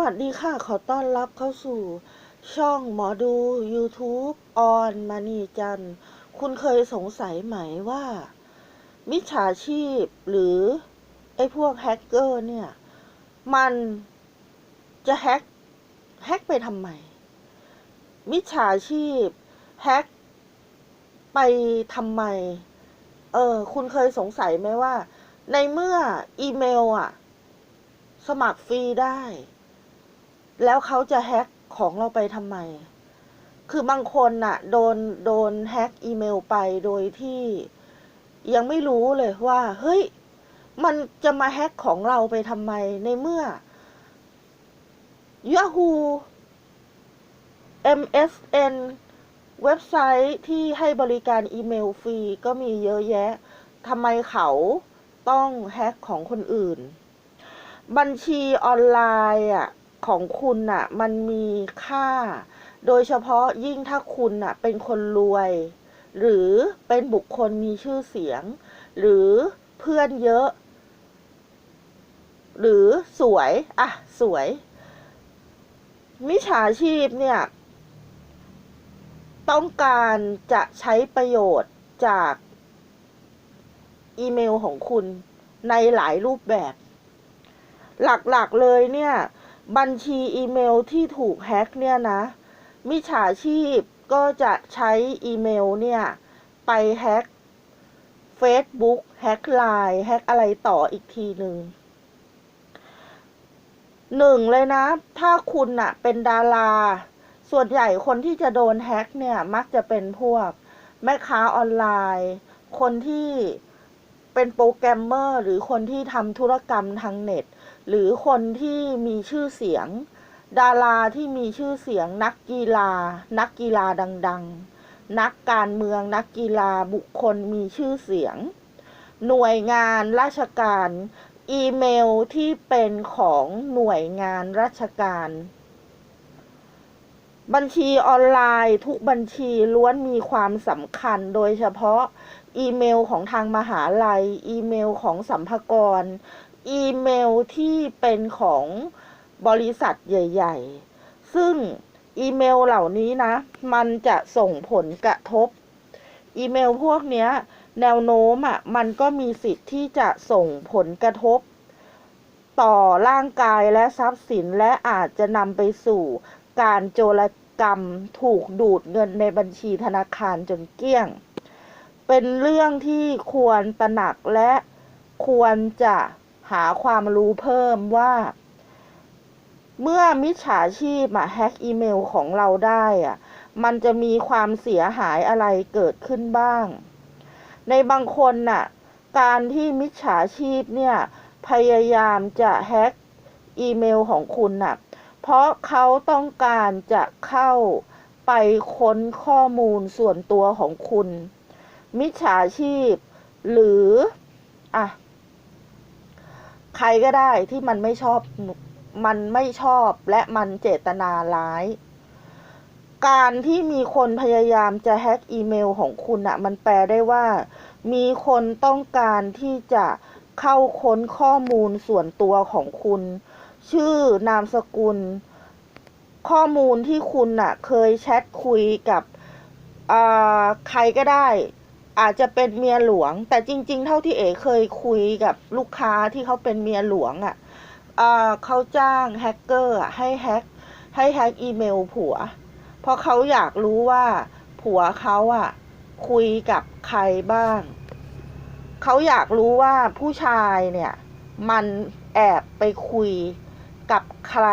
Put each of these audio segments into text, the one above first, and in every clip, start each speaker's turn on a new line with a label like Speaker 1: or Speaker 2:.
Speaker 1: วัสดีค่ะ ขอต้อนรับเข้าสู่ ช่องหมอดู YouTube ออนมานีจัน คุณเคยสงสัยไหมว่า มิจฉาชีพหรือ ไอ้พวกแฮกเกอร์เนี่ย มันจะแฮกแฮกไปทำไม มิจฉาชีพแฮกไปทำไม เออ คุณเคยสงสัยไหมว่า ในเมื่ออีเมลอะสมัครฟรีได้ แล้วเขาจะแฮ็กของเราไปทำไม คือบางคนน่ะ โดนโดนแฮ็กอีเมลไปโดยที่ยังไม่รู้เลยว่า เฮ้ย มันจะมาแฮ็กของเราไปทำไมในเมื่อ Yahoo MSN เว็บไซต์ที่ให้บริการอีเมลฟรีก็มีเยอะแยะ ทำไมเขาต้องแฮ็กของคนอื่น บัญชีออนไลน์อะ ของคุณน่ะ มันมีค่า โดยเฉพาะยิ่งถ้าคุณน่ะ เป็นคนรวย หรือเป็นบุคคลมีชื่อเสียง หรือเพื่อนเยอะ หรือสวย อะ สวย มิจฉาชีพเนี่ย ต้องการจะใช้ประโยชน์จากอีเมลของคุณในหลายรูปแบบ หลักๆเลยเนี่ย บัญชีอีเมลที่ถูกแฮ็กเนี่ยนะ มิจฉาชีพก็จะใช้อีเมลเนี่ย ไปแฮ็ก Facebook แฮ็กไลน์แฮ็กอะไรต่ออีกทีหนึ่งหนึ่งเลยนะ ถ้าคุณอะเป็นดารา ส่วนใหญ่คนที่จะโดนแฮ็กเนี่ย มักจะเป็นพวก แม่ค้าออนไลน์ คนที่ เป็นโปรแกรมเมอร์หรือคนที่ทำธุรกรรมทางเน็ต หรือคนที่มีชื่อเสียง ดาราที่มีชื่อเสียง นักกีฬา นักกีฬาดัง ๆ นักการเมืองนักกีฬาบุคคลมีชื่อเสียง หน่วยงานราชการ อีเมลที่เป็นของหน่วยงานราชการ บัญชีออนไลน์ทุกบัญชีล้วนมีความสำคัญโดยเฉพาะอีเมลของทางมหาลัย อีเมลของสัมภากร อีเมลที่เป็นของบริษัทใหญ่ ๆ ซึ่งอีเมลเหล่านี้นะ มันจะส่งผลกระทบ อีเมลพวกเนี้ยแนวโน้มอะมันก็มีสิทธิ์ที่จะส่งผลกระทบ ต่อร่างกายและทรัพย์สินและอาจจะนำไปสู่ การโจรกรรมถูกดูดเงินในบัญชีธนาคารจนเกลี้ยง เป็นเรื่องที่ควรตระหนักและควรจะหาความรู้เพิ่มว่า เมื่อมิจฉาชีพมาแฮ็กอีเมลของเราได้อะมันจะมีความเสียหายอะไรเกิดขึ้นบ้าง ในบางคนน่ะ การที่มิจฉาชีพเนี่ย พยายามจะแฮ็กอีเมลของคุณน่ะ เพราะเขาต้องการจะเข้าไปค้นข้อมูลส่วนตัวของคุณ มิจฉาชีพ หรืออะใครก็ได้ที่มันไม่ชอบมันไม่ชอบและมันเจตนาร้าย การที่มีคนพยายามจะแฮ็กอีเมลของคุณอะมันแปลได้ว่า มีคนต้องการที่จะเข้าค้นข้อมูลส่วนตัวของคุณ ชื่อนามสกุล ข้อมูลที่คุณน่ะ เคยแชทคุยกับใครก็ได้ อาจจะเป็นเมียหลวง แต่จริง ๆ เท่าที่เอ๋เคยคุยกับลูกค้าที่เขาเป็นเมียหลวงอะ่ะเขาจ้างแฮกเกอร์ให้แฮกให้แฮกอีเมลผัว เพราะเขาอยากรู้ว่าผัวเขาอะคุยกับใครบ้าง เขาอยากรู้ว่าผู้ชายเนี่ย มันแอบไปคุย กับใคร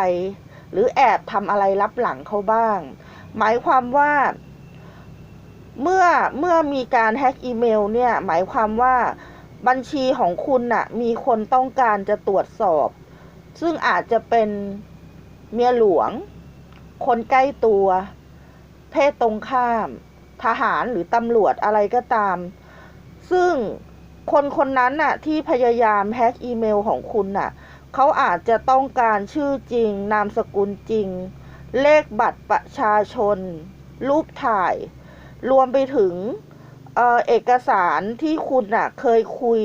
Speaker 1: หรือแอบทำอะไรลับหลังเขาบ้าง หมายความว่าเมื่อเมื่อมีการแฮ็กอีเมลเนี่ย หมายความว่าบัญชีของคุณน่ะ มีคนต้องการจะตรวจสอบ ซึ่งอาจจะเป็นเมียหลวง คนใกล้ตัว เพศตรงข้าม ทหารหรือตำรวจอะไรก็ตาม ซึ่งคนคนนั้นน่ะ ที่พยายามแฮ็กอีเมลของคุณน่ะ เขาอาจจะต้องการชื่อจริง นามสกุลจริง เลขบัตรประชาชน รูปถ่าย รวมไปถึงเออเอกสารที่คุณน่ะเคยคุย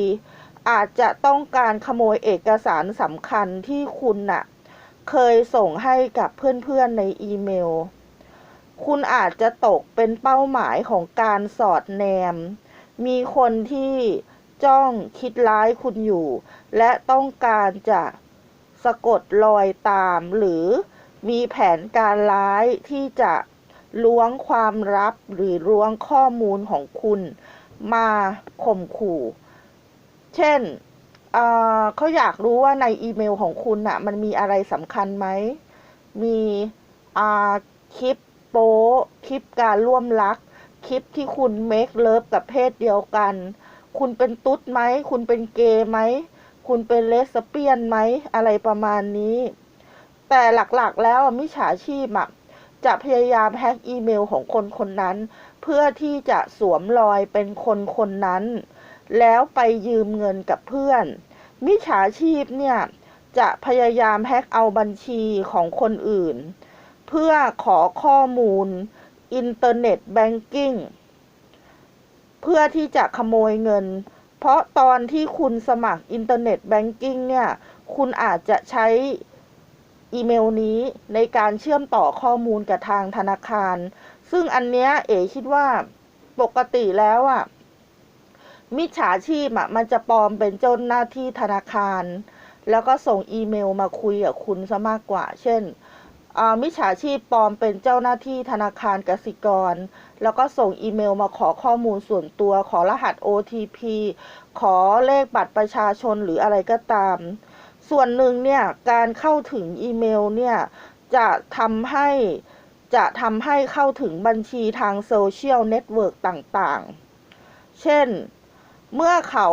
Speaker 1: อาจจะต้องการขโมยเอกสารสำคัญที่คุณน่ะเคยส่งให้กับเพื่อนๆในอีเมล คุณอาจจะตกเป็นเป้าหมายของการสอดแนม มีคนที่ จ้องคิดร้ายคุณอยู่ และต้องการจะสะกดรอยตามหรือมีแผนการร้ายที่จะล้วงความลับหรือล้วงข้อมูลของคุณมาข่มขู่ เช่นเเขาอยากรู้ว่าในอีเมลของคุณน่ะ มันมีอะไรสำคัญไหม มีคลิปโป๊คลิปการร่วมรัก คลิปที่คุณเมคเลิฟกับเพศเดียวกัน คุณเป็นตุ๊ดไหม คุณเป็นเกย์ไหม คุณเป็นเลสเบี้ยนไหม อะไรประมาณนี้ แต่หลักๆแล้วมิจฉาชีพอะจะพยายามแฮ็กอีเมลของคนคนนั้น เพื่อที่จะสวมรอยเป็นคนคนนั้น แล้วไปยืมเงินกับเพื่อน มิจฉาชีพเนี่ยจะพยายามแฮ็กเอาบัญชีของคนอื่น เพื่อขอข้อมูล อินเทอร์เน็ตแบงกิ้ง เพื่อที่จะขโมยเงิน เพราะตอนที่คุณสมัครอินเทอร์เน็ตแบงกิ้งเนี่ย คุณอาจจะใช้อีเมลนี้ในการเชื่อมต่อข้อมูลกับทางธนาคาร ซึ่งอันเนี้ยเอ๋คิดว่าปกติแล้วอะมิจฉาชีพอะมันจะปลอมเป็นเจ้าหน้าที่ธนาคาร แล้วก็ส่งอีเมลมาคุยกับคุณซะมากกว่า เช่น มิจฉาชีพปลอมเป็นเจ้าหน้าที่ธนาคารกสิกร แล้วก็ส่งอีเมลมาขอข้อมูลส่วนตัว ขอรหัส OTP ขอเลขบัตรประชาชนหรืออะไรก็ตาม ส่วนหนึ่งเนี่ยการเข้าถึงอีเมลเนี่ยจะทำให้จะทำให้เข้าถึงบัญชีทางโซเชียลเน็ตเวิร์กต่างๆ เช่น เมื่อเขา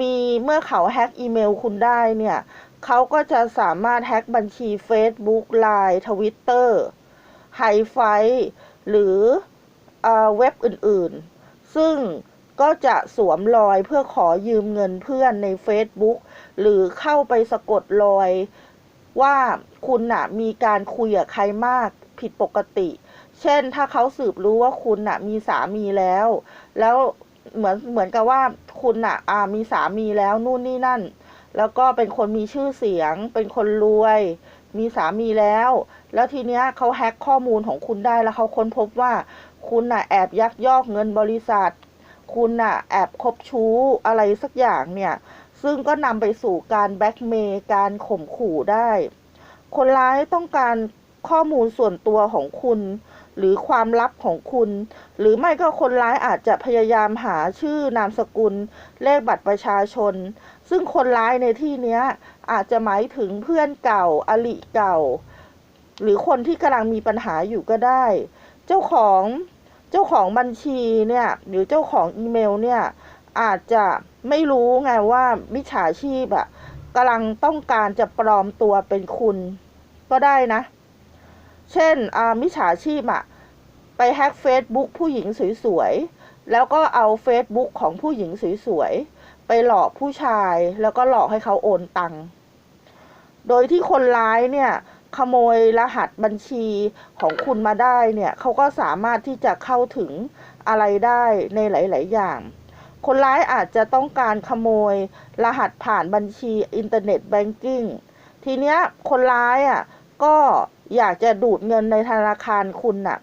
Speaker 1: มีเมื่อเขาแฮ็กอีเมลคุณได้เนี่ย เขาก็จะสามารถแฮ็กบัญชี Facebook Line Twitter h i f i หรือเอเว็บอื่นๆ ซึ่งก็จะสวมรอยเพื่อขอยืมเงินเพื่อนใน Facebook หรือเข้าไปสะกดรอยว่าคุณน่ะมีการคุยกับใครมากผิดปกติ เช่นถ้าเขาสืบรู้ว่าคุณน่ะมีสามีแล้ว แล้วเหมือนเหมือนกับว่าคุณน่ะอ่ามีสามีแล้วนู่นนี่นั่น แล้วก็เป็นคนมีชื่อเสียง เป็นคนรวย มีสามีแล้ว แล้วทีเนี้ยเขาแฮ็กข้อมูลของคุณได้แล้วเขาค้นพบว่าคุณน่ะแอบยักยอกเงินบริษัท คุณน่ะแอบคบชู้อะไรสักอย่างเนี่ย ซึ่งก็นำไปสู่การแบ็กเมย์การข่มขู่ได้ คนร้ายต้องการข้อมูลส่วนตัวของคุณ หรือความลับของคุณ หรือไม่ก็คนร้ายอาจจะพยายามหาชื่อนามสกุล เลขบัตรประชาชน ซึ่งคนร้ายในที่นี้อาจจะหมายถึงเพื่อนเก่าอลิเก่า หรือคนที่กำลังมีปัญหาอยู่ก็ได้ เจ้าของเจ้าของบัญชีเนี่ยหรือเจ้าของอีเมลเนี่ยอาจจะไม่รู้ไงว่ามิจฉาชีพอะกำลังต้องการจะปลอมตัวเป็นคุณ ก็ได้นะ เช่นมิจฉาชีพอะไปแฮ็กเฟซบุ๊กผู้หญิงสวยๆ แล้วก็เอาเฟซบุ๊กของผู้หญิงสวยๆ ไปหลอกผู้ชายแล้วก็หลอกให้เขาโอนตังค์โดยที่คนร้ายเนี่ย ขโมยรหัสบัญชีของคุณมาได้เนี่ยเขาก็สามารถที่จะเข้าถึงอะไรได้ในหลาย ๆ อย่าง คนร้ายอาจจะต้องการขโมยรหัสผ่านบัญชีอินเทอร์เน็ตแบงกิ้งทีเนี้ยคนร้ายอะก็ อยากจะดูดเงินในธนาคารคุณน่ะ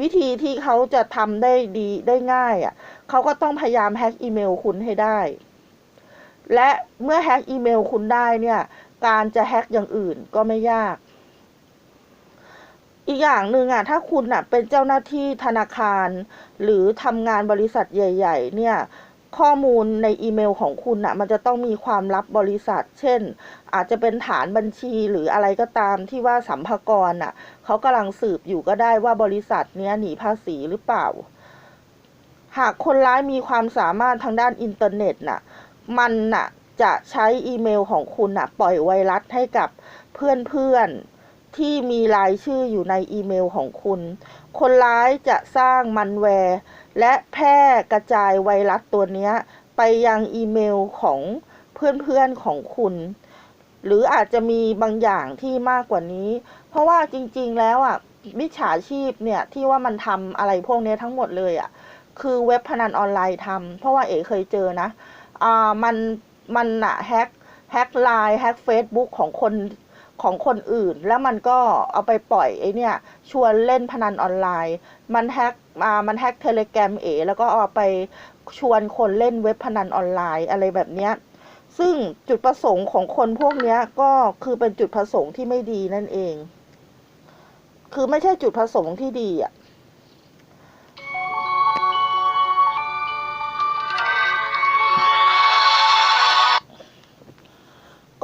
Speaker 1: วิธีที่เขาจะทำได้ดีได้ง่ายอะเขาก็ต้องพยายามแฮ็กอีเมลคุณให้ได้ และเมื่อแฮ็กอีเมลคุณได้เนี่ย การจะแฮ็กอย่างอื่นก็ไม่ยากอีกอย่างหนึ่งอะถ้าคุณอะเป็นเจ้าหน้าที่ธนาคาร หรือทำงานบริษัทใหญ่ ๆ เนี่ย ข้อมูลในอีเมลของคุณอะมันจะต้องมีความลับบริษัท เช่น อาจจะเป็นฐานบัญชีหรืออะไรก็ตามที่ว่าสัมภากรอะเขากำลังสืบอยู่ก็ได้ว่าบริษัทเนี้ยหนีภาษีหรือเปล่า หากคนร้ายมีความสามารถทางด้านอินเทอร์เน็ตน่ะ มันน่ะจะใช้อีเมลของคุณน่ะ ปล่อยไวรัสให้กับเพื่อนๆที่มีรายชื่ออยู่ในอีเมลของคุณ คนร้ายจะสร้างมันแวร์ และแพร่กระจายไวรัสตัวนี้ไปยังอีเมลของเพื่อนๆของคุณ หรืออาจจะมีบางอย่างที่มากกว่านี้ เพราะว่าจริงๆแล้วอะมิจฉาชีพเนี่ยที่ว่ามันทำอะไรพวกนี้ทั้งหมดเลยอะคือเว็บพนันออนไลน์ทำเพราะว่าเอ๋เคยเจอนะอ่ามันมันอะแฮกแฮกไลน์แฮกเฟซบุ๊กของคน ของคนอื่น แล้วมันก็เอาไปปล่อยไอ้เนี่ยชวนเล่นพนันออนไลน์ มันแฮกมามันแฮกเทเลแกรมเอแล้วก็เอาไปชวนคนเล่นเว็บพนันออนไลน์อะไรแบบเนี้ยซึ่งจุดประสงค์ของคนพวกเนี้ยก็คือเป็นจุดประสงค์ที่ไม่ดีนั่นเอง คือไม่ใช่จุดประสงค์ที่ดีอะ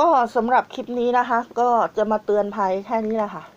Speaker 1: ก็สำหรับคลิปนี้นะคะ ก็จะมาเตือนภัยแค่นี้แหละค่ะ